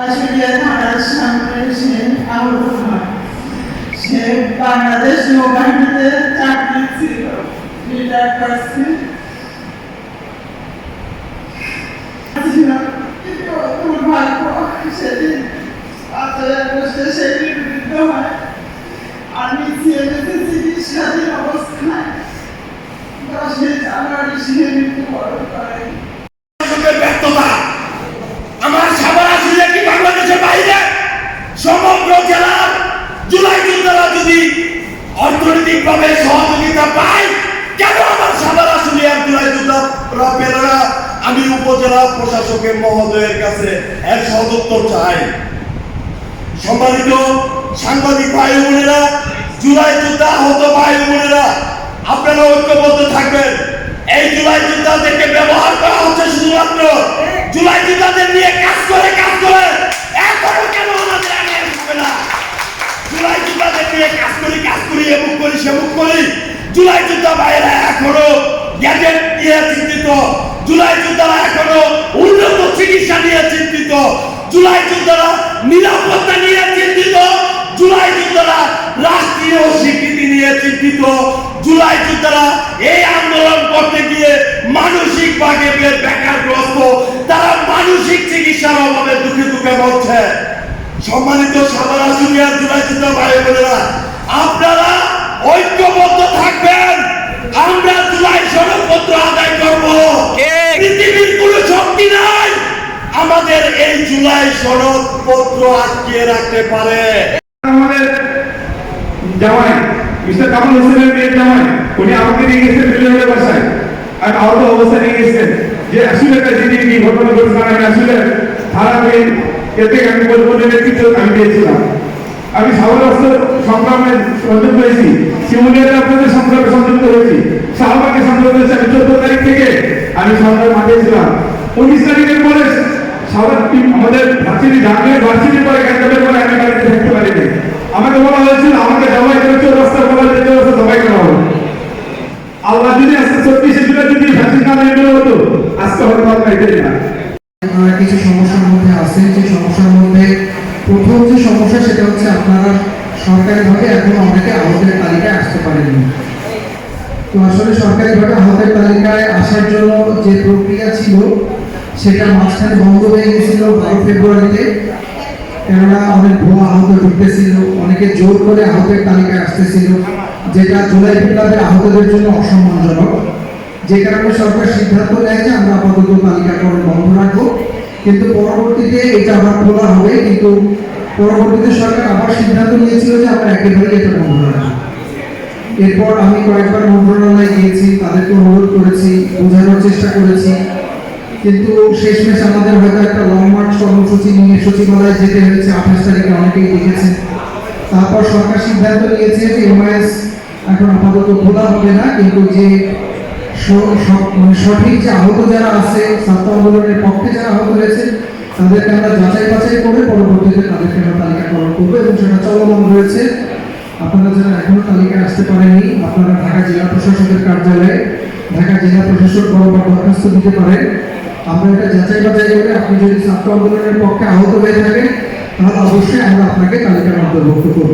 আসলে থানার সামনে সে আহত হয় সে বাংলাদেশ নৌবাহিনীতে চাকরি ছিল। রিটায়ার করছে অর্থনৈতিকভাবে সহযোগিতা পায় কেন আমার সাভার আসলে আর জুলাই যোদ্ধারা আমি উপজেলা প্রশাসকের মহোদয়ের কাছে এর সদুত্তর চাই। সম্মানিত সাংবাদিক ভাই বোনেরা, জুলাই যোদ্ধা আহত ভাই বোনেরা, আপনারা ঐক্যবদ্ধ থাকবেন। এই জুলাই যোদ্ধাদেরকে ব্যবহার কাজ করি এমুক করি সেমুক করি। জুলাই যোদ্ধা ভাইয়েরা এখনও। গ্যাজেট নিয়ে চিন্তিত। জুলাই যোদ্ধারা এখনও। উন্নত চিকিৎসা নিয়ে চিন্তিত। জুলাই যোদ্ধারা নিরাপত্তা নিয়ে চিন্তিত। জুলাই যোদ্ধারা রাষ্ট্রীয় স্বীকৃতি নিয়ে চিন্তিত। জুলাই যোদ্ধারা এই আন্দোলন করতে গিয়ে মানসিক ভাগে বেকারগ্রস্ত। তারা মানসিক চিকিৎসার অভাবে দুঃখে দুঃখে মরছে। সম্মানিত সাবারা জুনিয়র জুলাই সনদপত্র আটকে রাখতে পারে। আমাদের জামাই, মিস্টার কামাল হোসেনের মেয়ের জামাই, উনি আমাকে নিয়ে গেছেন বাসায়। আর আহত অবস্থা নিয়ে গেছেন। যে আসলে একটা ঘটনা ঘটছে আমি আসলে থানাকে এতে আমি বলব যে নেতৃত্ব আমি দিয়েছিলাম আমি সংগ্রামে সংযুক্ত হয়েছি। শিমুলিয়াতে আপনাদের সংগ্রামে সংযুক্ত হয়েছি। শাহবাগে সংযুক্ত হয়েছি আমি চোদ্দ তারিখ থেকে। আমি সংগ্রাম মাঠে ছিলাম। উনিশ তারিখের পরে সারা আমাদের ভার্সিটি ঢাকের ভার্সিটি পরে ক্যান্টারের পরে আমি বাড়িতে থাকতে পারিনি। আমাকে বলা হয়েছিল, আমাকে জবাই করে চৌরাস্তা বলা যে চৌরাস্তা জবাই করা হবে আল্লাহ যদি আজকে চব্বিশে জুলাই যদি ভ্যাকসিন না নিয়ে হতো আজকে হয়তো আমরা এটাই না। কিছু সমস্যার মধ্যে আছেন, যে সমস্যার মধ্যে প্রথম যে সমস্যা সেটা হচ্ছে আপনারা সরকারিভাবে এখন অনেকে আহতের তালিকায় আসতে পারেননি। তো আসলে সরকারিভাবে আহতের তালিকায় আসার জন্য যে প্রক্রিয়া ছিল সেটা মাঝখানে বন্ধ হয়ে গেছিল, বারো ফেব্রুয়ারিতে। কেননা অনেক ভুয়া আহত ঢুকতেছিল, অনেকে জোর করে আহতের তালিকায় আসতেছিল, যেটা জুলাই বিপ্লবের আহতদের জন্য অসম্মানজনক। যে কারণে সরকার সিদ্ধান্ত নেয় যে আমরা আপাতত তালিকাকরণ বন্ধ রাখব। কিন্তু পরবর্তীতে এটা আবার খোলা হবে, কিন্তু পরবর্তীতে সরকার আবার সিদ্ধান্ত নিয়েছিল যে আমরা একেবারেই এটা বন্ধ রাখব। এরপর আমি কয়েকবার মন্ত্রণালয়ে গিয়েছি, তাদেরকে অনুরোধ করেছি, বোঝানোর চেষ্টা করেছি। কিন্তু শেষমেশ আমাদের হয়তো একটা লং মার্চ কর্মসূচি নিয়ে সচিবালয়ে যেতে হয়েছে, আঠাশ তারিখে অনেকেই দেখেছেন। তারপর সরকার সিদ্ধান্ত নিয়েছে যে এমআইএস এখন আপাতত খোলা হবে না, কিন্তু যে মানে সঠিক যে আহত যারা আছে, ছাত্র আন্দোলনের পক্ষে যারা আহত হয়েছে, তাদেরকে আমরা যাচাই বাছাই করে পরবর্তীতে তাদেরকে আমরা তালিকাকরণ করব এবং সেটা চলমান রয়েছে। আপনারা যারা এখনও তালিকায় আসতে পারেননি, আপনারা ঢাকা জেলা প্রশাসকের কার্যালয়ে, ঢাকা জেলা প্রশাসক বরাবর দরখাস্ত দিতে পারেন। আমরা এটা যাচাই বাছাই করে আপনি যদি ছাত্র আন্দোলনের পক্ষে আহত হয়ে থাকেন, তাহলে অবশ্যই আমরা আপনাকে তালিকার অন্তর্ভুক্ত করব।